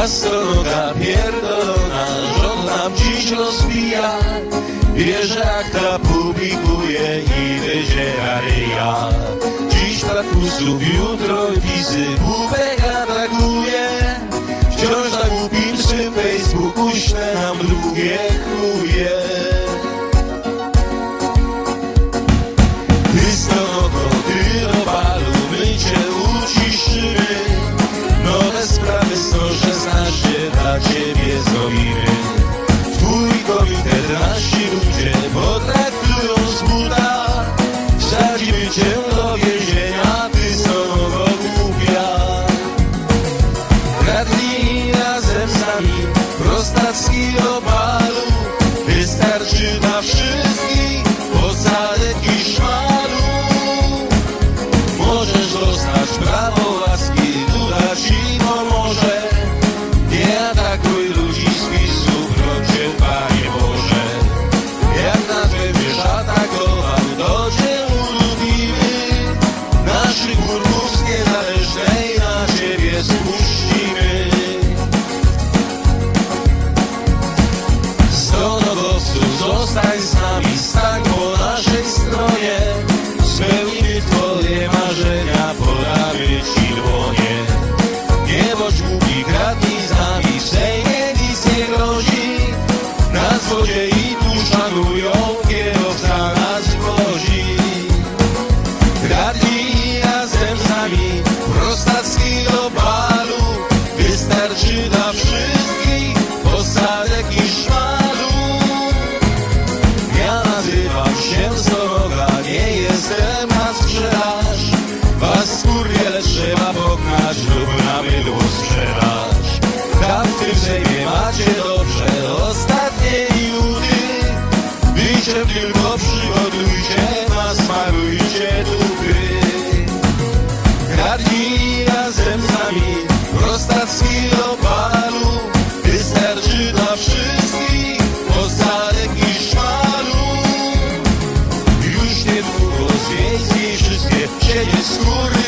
Pastonoga pierdolona, rząd nam dziś rozbija Bierze jak ta publikuje i wydziera ryja Dziś pakusów, jutro wizy, głupeka brakuje Wciąż na głupim swym Facebooku śle nam drugie chuje prostacki obalu Wystarczy dla złodziei tu szanują, kierowca nas wozi. Kradnij razem z nami, prostacki do balu Wystarczy dla wszystkich posadek i szmalu Ja nazywam się Soroga, nie jestem na sprzedaż. Was kurwiele trzeba pognać lub na mydło sprzedać Tam w tym Sejmie macie dobrze ostatnie minuty Tylko przygotujcie, nasmarujcie dupy. Kradnij razem z nami prostacki opalu Wystarczy dla wszystkich posadek i szmalu. Już niedługo z wiejskiej wszystkie siedzie skóry